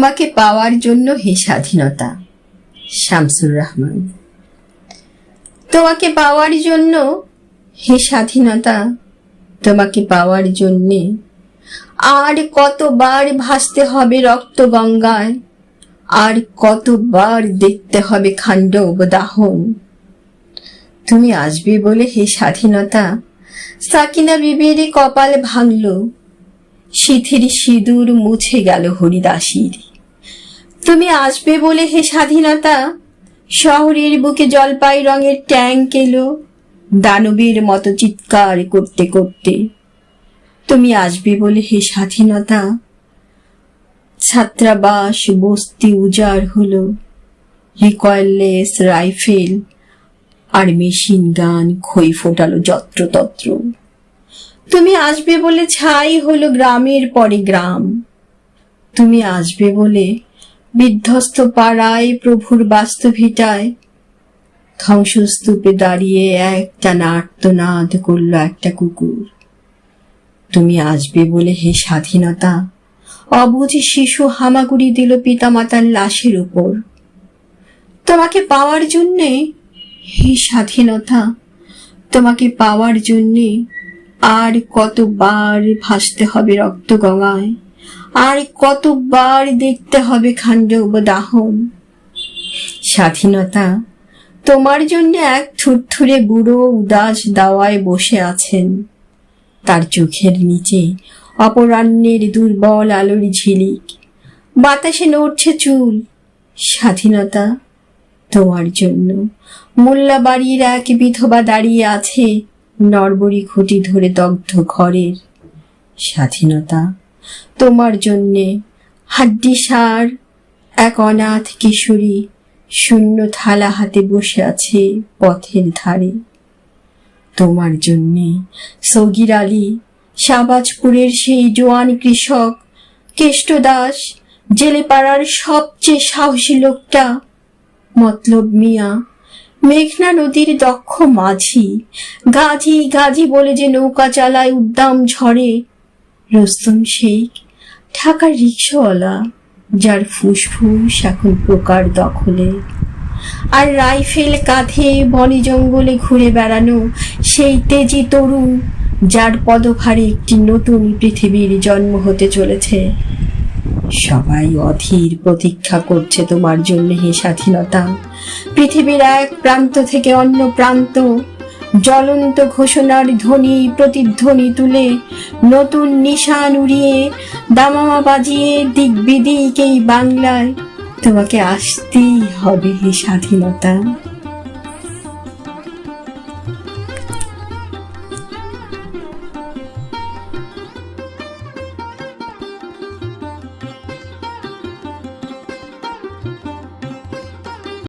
তোমাকে পাওয়ার জন্য হে স্বাধীনতা, শামসুর রহমান। তোমাকে পাওয়ার জন্য হে স্বাধীনতা, তোমাকে পাওয়ার জন্যে আর কতবার ভাসতে হবে রক্ত গঙ্গায় আর কতবার দেখতে হবে খাণ্ডব দাহন তুমি আসবে বলে হে স্বাধীনতা, সাকিনা বিবির কপাল ভাঙল, সিথির সিঁদুর মুছে গেল হরিদাসীর। তুমি আসবে বলে হে স্বাধীনতা? শহরের বুকে জলপাই রঙের ট্যাঙ্ক এলো, দানবের মতো চিৎকার করতে করতে। তুমি আসবে বলে হে স্বাধীনতা? ছাত্রাবাস, বস্তি উজাড় হলো, রিকয়েললেস রাইফেল আর মেশিন গান খই ফোটালো যত্রতত্র। তুমি আসবে বলে ছাই হলো গ্রামের পরে গ্রাম। তুমি আসবে বলে বিধ্বস্ত পাড়ায় প্রভুর বাস্তভিটায়। ধ্বংসস্তূপে দাঁড়িয়ে একটা নার্তনাদ করল একটা কুকুর। তুমি আসবে বলে হে স্বাধীনতা, অবুঝ শিশু হামাগুড়ি দিল পিতামাতার লাশের উপর। তোমাকে পাওয়ার জন্যে, হে স্বাধীনতা, তোমাকে পাওয়ার জন্যে আর কতবার ভাসতে হবে রক্ত গঙ্গায়। আর কতবার দেখতে হবে খাণ্ডব দাহন স্বাধীনতা, তোমার জন্য এক থুরথুরে বুড়ো উদাস দাওয়ায় বসে আছেন। তার চোখের নিচে অপরাহ্নের দুর্বল আলোর ঝিলিক। বাতাসে নড়ছে চুল। স্বাধীনতা, তোমার জন্য মোল্লা বাড়ির এক বিধবা দাঁড়িয়ে আছে নরবরি খুঁটি ধরে দগ্ধ ঘরের। স্বাধীনতা তোমার জন্যে। হাড্ডি সার, এক অনাথ কিশোরী শূন্য থালা হাতে বসে আছে পথের ধারে। তোমার জন্যে সগির আলী, শাহবাজপুরের সেই জোয়ান কৃষক, কেষ্ট দাস, জেলে পাড়ার সবচেয়ে সাহসী লোকটা, মতলব মিয়া, মেঘনা নদীর দক্ষ মাঝি, গাঝি গাঝি বলে যে নৌকা চালায় উদ্দাম ঝড়ে রস্তম শেখ ঢাকার রিক্সাওয়ালা যার ফুসফুস এখন প্রকার দখলে। আর রাইফেল কাঁধে বনে জঙ্গলে ঘুরে বেড়ানো সেই তেজি তরুণ যার পদভারে একটি নতুন পৃথিবীর জন্ম হতে চলেছে। সবাই অধীর প্রতীক্ষা করছে তোমার জন্য হে স্বাধীনতা। পৃথিবীর এক প্রান্ত থেকে অন্য প্রান্ত জ্বলন্ত ঘোষণার ধ্বনি প্রতিধ্বনি তুলে নতুন নিশান উড়িয়ে দামামা বাজিয়ে দিক বিদিক এই বাংলায়। তোমাকে আসতেই হবে স্বাধীনতা।